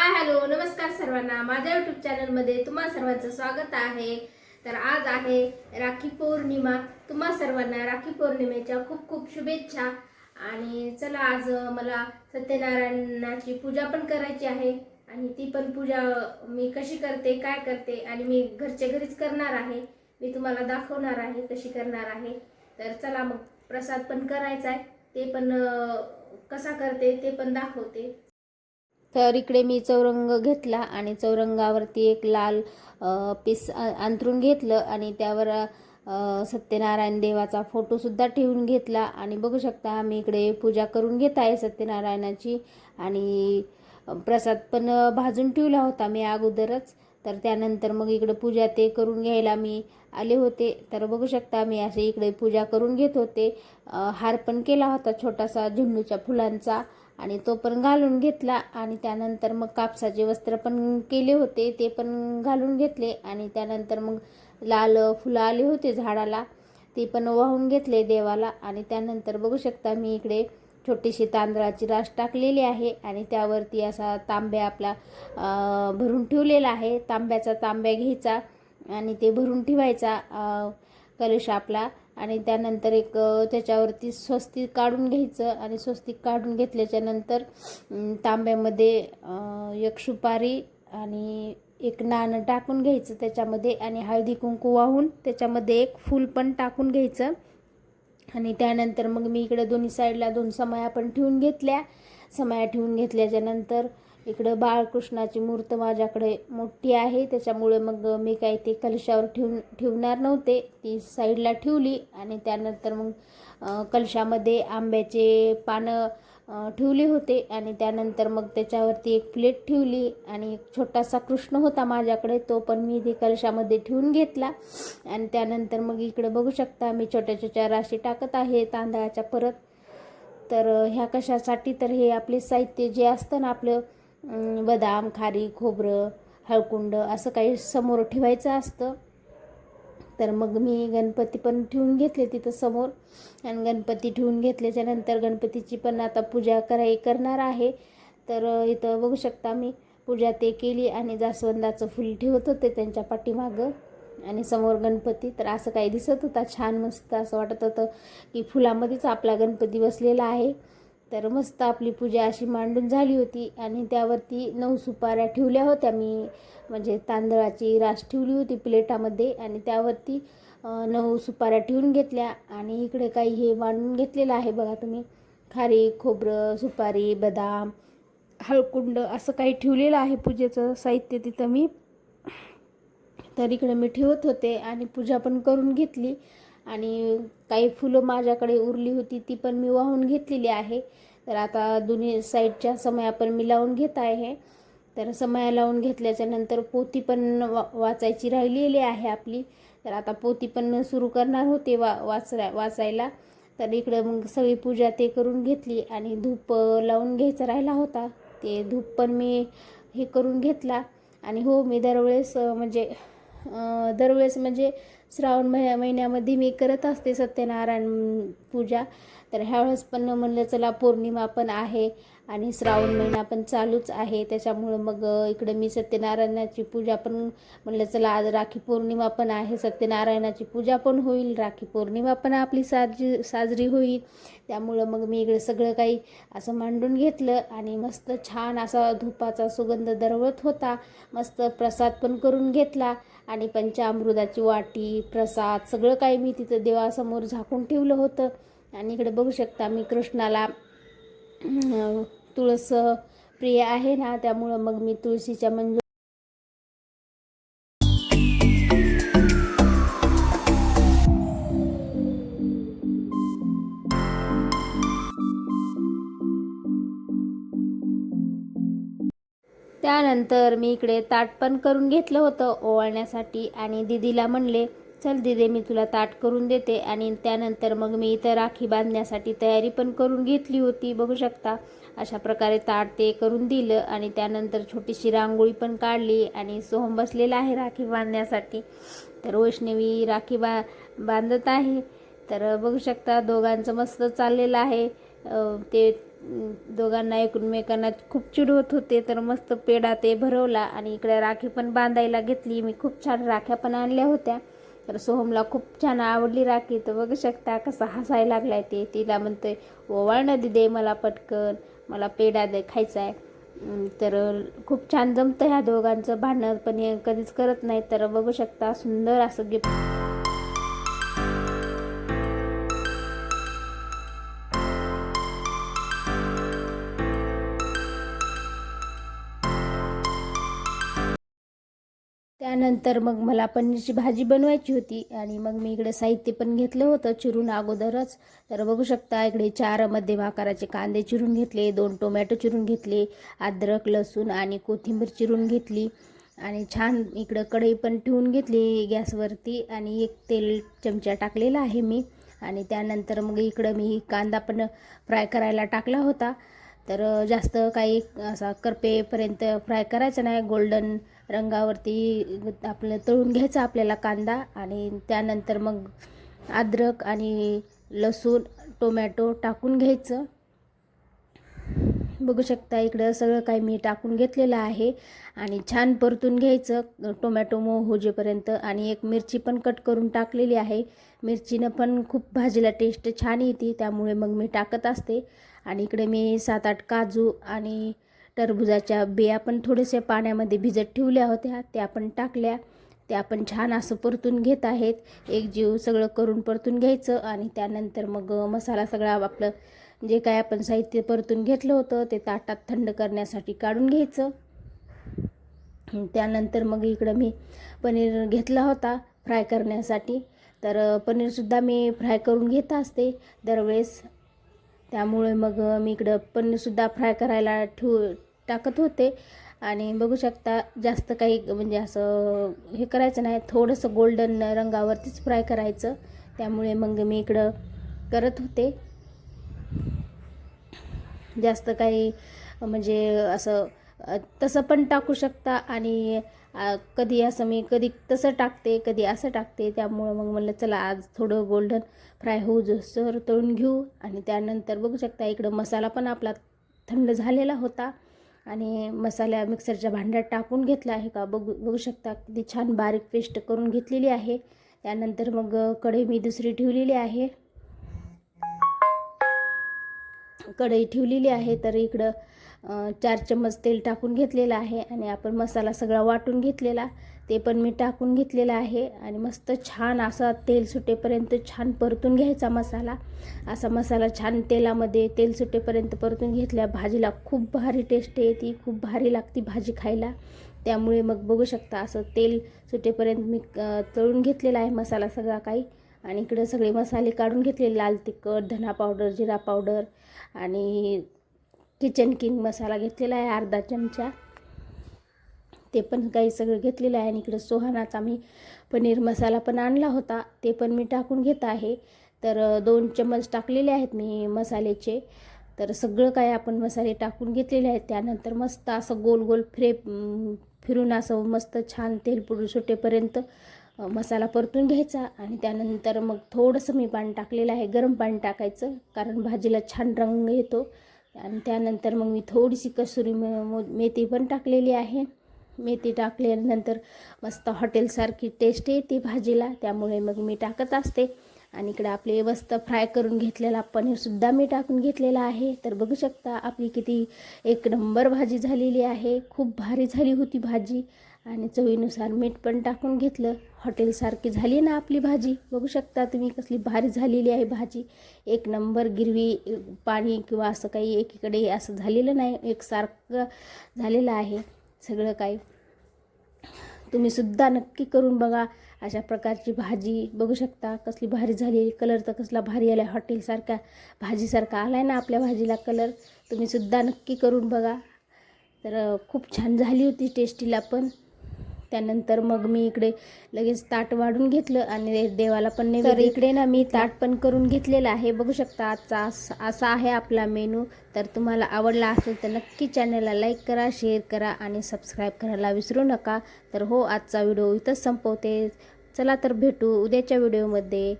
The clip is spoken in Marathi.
हाय हॅलो नमस्कार सर्वांना. माझ्या युट्यूब चॅनलमध्ये तुम्हा सर्वांचं स्वागत आहे. तर आज आहे राखी पौर्णिमा. तुम्हा सर्वांना राखी पौर्णिमेच्या खूप खूप शुभेच्छा. आणि चला आज मला सत्यनारायणाची पूजा पण करायची आहे. आणि ती पण पूजा मी कशी करते काय करते आणि मी घरच्या घरीच करणार आहे. मी तुम्हाला दाखवणार आहे कशी करणार आहे. तर चला मग प्रसाद पण करायचा आहे. ते पण कसा करते ते पण दाखवते. तर इकडे मी चौरंग घेतला आणि चौरंगावरती एक लाल पीस अंथरून घेतलं आणि त्यावर सत्यनारायण देवाचा फोटोसुद्धा ठेवून घेतला. आणि बघू शकता मी इकडे पूजा करून घेत आहे सत्यनारायणाची. आणि प्रसाद पण भाजून ठेवला होता मी अगोदरच. तर त्यानंतर मग इकडे पूजा ते करून घ्यायला मी आले होते. तर बघू शकता मी असे इकडे पूजा करून घेत होते. हार पण केला होता छोटासा झेंडूच्या फुलांचा. आणि तो पण घालून घेतला आणि त्यानंतर मग कापसाचे वस्त्र पण केले होते ते पण घालून घेतले आणि त्यानंतर मग लाल फुलं आले होते झाडाला ते पण वाहून घेतले देवाला आणि त्यानंतर बघू शकता मी इकडे छोटीशी तांदळाची रास टाकलेली आहे आणि त्यावरती असा तांब्या आपला भरून ठेवलेला आहे. तांब्याचा तांब्या घ्यायचा आणि ते भरून ठेवायचा कलश आपला. आणि त्यानंतर एक त्याच्यावरती स्वस्तिक काढून घ्यायचं आणि स्वस्तिक काढून घेतल्याच्या नंतर तांब्यामध्ये एक सुपारी आणि एक नाणं टाकून घ्यायचं त्याच्यामध्ये आणि हळदी कुंकू वाहून त्याच्यामध्ये एक फूल पण टाकून घ्यायचं. आणि त्यानंतर मग मी इकडे दोन्ही साईडला दोन समया पण ठेवून घेतल्या. समया ठेवून घेतल्याच्यानंतर इकडं बाळकृष्णाची मूर्त माझ्याकडे मोठी आहे त्याच्यामुळे मग मी काही ते कलशावर ठेवून ठेवणार नव्हते. ती साईडला ठेवली आणि त्यानंतर मग कलशामध्ये आंब्याचे पानं ठेवले होते आणि त्यानंतर मग त्याच्यावरती एक प्लेट ठेवली आणि एक छोटासा कृष्ण होता माझ्याकडे तो पण मी ते कलशामध्ये ठेवून घेतला. आणि त्यानंतर मग इकडे बघू शकता मी छोट्या छोट्या राशी टाकत आहे तांदळाच्या परत. तर ह्या कशासाठी? तर हे आपले साहित्य जे असतं ना आपलं बदाम खारी खोबरं हळकुंड असं काही समोर ठेवायचं असतं. तर मग मी गणपती पण ठेवून घेतले तिथं समोर. आणि गणपती ठेवून घेतल्याच्यानंतर गणपतीची पण आता पूजा कराय करणार आहे. तर इथं बघू शकता मी पूजा ते केली आणि जास्वंदाचं फुल ठेवत होते त्यांच्या पाठीमागं. आणि समोर गणपती तर असं काही दिसत होता छान मस्त असं वाटत होतं की फुलामध्येच आपला गणपती बसलेला आहे. तर मस्त आपली पूजा अशी मांडून झाली होती आणि त्यावरती नऊ सुपाऱ्या ठेवल्या होत्या. मी म्हणजे तांदळाची रास ठेवली होती प्लेटामध्ये आणि त्यावरती नऊ सुपाऱ्या ठेवून घेतल्या. आणि इकडे काही हे मांडून घेतलेलं आहे बघा तुम्ही. खारी खोबरं सुपारी बदाम हळकुंड असं काही ठेवलेलं आहे पूजेचं साहित्य तिथं मी. तर इकडे मी ठेवत होते आणि पूजा पण करून घेतली. आणि काही फुलं माझ्याकडे उरली होती ती पण मी वाहून घेतलेली आहे. तर आता दोन्ही साईडच्या समया पण मी लावून घेत आहे. तर समया लावून घेतल्याच्या नंतर पोती पण वा वाचायची राहिलेली आहे आपली. तर आता पोती पण सुरू करणार होते वा वाचरा वाचायला. तर इकडं मग सगळी पूजा ते करून घेतली आणि धूप लावून घ्यायचा राहिला होता. ते धूप पण मी हे करून घेतला. आणि हो मी दरवेळेस म्हणजे दरवेळेस म्हणजे श्रावण महिन्या महिन्यामध्ये मी करत असते सत्यनारायण पूजा. तर ह्यावेळेस पण म्हणलं चला पौर्णिमा पण आहे आणि श्रावण महिना पण चालूच आहे. त्याच्यामुळं मग इकडे मी सत्यनारायणाची पूजा पण म्हणलं चला आज राखी पौर्णिमा पण आहे. सत्यनारायणाची पूजा पण होईल राखी पौर्णिमा पण आपली साजरी साजरी होईल. त्यामुळं मग मी इकडे सगळं काही असं मांडून घेतलं आणि मस्त छान असा धुपाचा सुगंध दरवळत होता. मस्त प्रसाद पण करून घेतला. आणि पंचामृताची वाटी प्रसाद सगळं काही मी तिथं देवासमोर झाकून ठेवलं होतं. आणि इकडे बघू शकता मी कृष्णाला तुळस प्रिय आहे ना त्यामुळं मग मी तुळशीच्या मंजू त्यानंतर मी इकडे ताट पण करून घेतलं होतं ओवाळण्यासाठी आणि दिदीला म्हणले चल दिदे मी तुला ताट करून देते. आणि त्यानंतर मग मी इथं राखी बांधण्यासाठी तयारी पण करून घेतली होती बघू शकता. अशा प्रकारे ताट ते करून दिलं आणि त्यानंतर छोटीशी रांगोळी पण काढली आणि सोहम बसलेला आहे राखी बांधण्यासाठी. तर वैष्णवी राखी बा बांधत आहे. तर बघू शकता दोघांचं मस्त चाललेलं आहे. ते दोघांना एकमेकांना खूप चिडवत होते तर मस्त पेढा ते भरवला आणि इकडे राखी पण बांधायला घेतली. मी खूप छान राख्या पण आणल्या होत्या. तर सोहमला खूप छान आवडली राखी. तर बघू शकता कसा हसायला लागलाय ते. तिला म्हणतोय ओवाळ दिदे दे मला पटकन. मला पेढा दे खायचा आहे. तर खूप छान जमतं ह्या दोघांचं भांडण पण हे कधीच करत नाही तर बघू शकता सुंदर असं गिफ्ट त्यानंतर मग मला पनीरची भाजी बनवायची होती आणि मग मी इकडे साहित्य पण घेतलं होतं चिरून अगोदरच. तर बघू शकता इकडे चार मध्यम आकाराचे कांदे चिरून घेतले दोन टोमॅटो चिरून घेतले अद्रक लसूण आणि कोथिंबीर चिरून घेतली. आणि छान इकडं कढई पण ठेवून घेतली गॅसवरती आणि एक तेल चमचा टाकलेला आहे मी. आणि त्यानंतर मग इकडं मी कांदा पण फ्राय करायला टाकला होता. तर जास्त काही असा करपेपर्यंत फ्राय करायचं नाही गोल्डन रंगावरती आपलं तळून घ्यायचा आपल्याला कांदा आणि त्यानंतर मग अद्रक आणि लसूण टोमॅटो टाकून घ्यायचं. बघू शकता इकडं सगळं काही मी टाकून घेतलेलं आहे आणि छान परतून घ्यायचं. टोमॅटो मऊ होजेपर्यंत आणि एक मिरची पण कट करून टाकलेली आहे. मिरचीनं पण खूप भाजीला टेस्ट छान येते त्यामुळे मग मी टाकत असते. आणि इकडे मी सात आठ काजू आणि टरबुजाच्या बिया पण थोडेसे पाण्यामध्ये भिजत ठेवल्या होत्या. त्या पण टाकल्या. त्या पण छान असं परतून घेत आहेत. एक जीव सगळं करून परतून घ्यायचं आणि त्यानंतर मग मसाला सगळा आपलं जे काय आपण साहित्य परतून घेतलं होतं ते ताटात थंड करण्यासाठी काढून घ्यायचं. त्यानंतर मग इकडं मी पनीर घेतला होता फ्राय करण्यासाठी. तर पनीरसुद्धा मी फ्राय करून घेत असते. दरवेळेस त्यामुळे मग मी इकडं पनीरसुद्धा फ्राय करायला ठेवू टाकत होते. आणि बघू शकता जास्त काही म्हणजे असं हे करायचं नाही. थोडंसं गोल्डन रंगावरतीच फ्राय करायचं. त्यामुळे मग मी इकडं करत होते. जास्त काही म्हणजे असं तसं पण टाकू शकता आणि कधी असं मी कधी तसं टाकते कधी असं टाकते त्यामुळं मग म्हणलं चला आज थोडं गोल्डन फ्राय होऊ जसं तळून घेऊ आणि त्यानंतर बघू शकता इकडं मसाला पण आपला थंड झालेला होता आणि मसाल्या मिक्सरच्या भांड्यात टाकून घेतला आहे का बघू बघू शकता किती छान बारीक पेस्ट करून घेतलेली आहे. त्यानंतर मग कढई मी दुसरी ठेवलेली आहे. कढई ठेवलेली आहे तर इकडं चार चम्मच तेल टाकून घेतलेलं आहे आणि आपण मसाला सगळा वाटून घेतलेला. ते पण मी टाकून घेतलेलं आहे आणि मस्त छान असा तेल सुटेपर्यंत छान परतून घ्यायचा मसाला. असा मसाला छान तेलामध्ये तेल सुटेपर्यंत परतून घेतल्या भाजीला खूप भारी टेस्ट येते खूप भारी लागती भाजी खायला. त्यामुळे मग बघू शकता असं तेल सुटेपर्यंत मी तळून घेतलेला आहे मसाला सगळा काही. आणि इकडं सगळे मसाले काढून घेतले लाल तिखट धना पावडर जिरा पावडर आणि किचन किंग मसाला घेतलेला आहे अर्धा चमचा. ते पण काही सगळं घेतलेलं आहे आणि इकडं सोहानाचा मी पनीर मसाला पण आणला होता ते पण मी टाकून घेत आहे. तर दोन चम्मच टाकलेले आहेत मी मसाल्याचे. तर सगळं काय आपण मसाले टाकून घेतलेले आहेत. त्यानंतर मस्त असं गोल गोल फ्रे फिरून असं मस्त छान तेल पुढून सुटेपर्यंत मसाला परतून घ्यायचा. आणि त्यानंतर मग थोडंसं मी पाणी टाकलेलं आहे गरम पाणी टाकायचं कारण भाजीला छान रंग येतो. आणि त्यानंतर मग मी थोडीशी कसुरी मे मेथी पण टाकलेली आहे. मेथी टाकल्यानंतर मस्त हॉटेलसारखी टेस्ट येते भाजीला. त्यामुळे मग मी टाकत असते. आणि इकडे आपले मस्त फ्राय करून घेतलेला पनीरसुद्धा मी टाकून घेतलेला आहे. तर बघू शकता आपली किती एक नंबर भाजी झालेली आहे. खूप भारी झाली होती भाजी. आणि चवीनुसार मीठ पण टाकून घेतलं. हॉटेलसारखी झाली ना आपली भाजी. बघू शकता तुम्ही कसली भारी झालेली आहे भाजी. एक नंबर गिरवी पाणी किंवा असं काही एकीकडे असं झालेलं नाही. एकसारखं झालेलं आहे सगळं काही. तुम्हीसुद्धा नक्की करून बघा अशा प्रकारची भाजी. बघू शकता कसली भारी झालेली. कलर तर कसला भारी आला आहे हॉटेलसारखा भाजीसारखा आला आहे ना आपल्या भाजीला कलर. तुम्हीसुद्धा नक्की करून बघा. तर खूप छान झाली होती टेस्टीला पण. त्यानंतर मग मी इकडे लगेच ताट वाढून घेतलं आणि देवाला पण नाही तर इकडे ना मी ताट पण करून घेतलेलं आहे. बघू शकता आजचा अस- असा आहे आपला मेनू. तर तुम्हाला आवडला असेल तर नक्की चॅनलला लाईक करा शेअर करा आणि सबस्क्राईब करायला विसरू नका. तर हो आजचा व्हिडिओ इथंच संपवते. चला तर भेटू उद्याच्या व्हिडिओमध्ये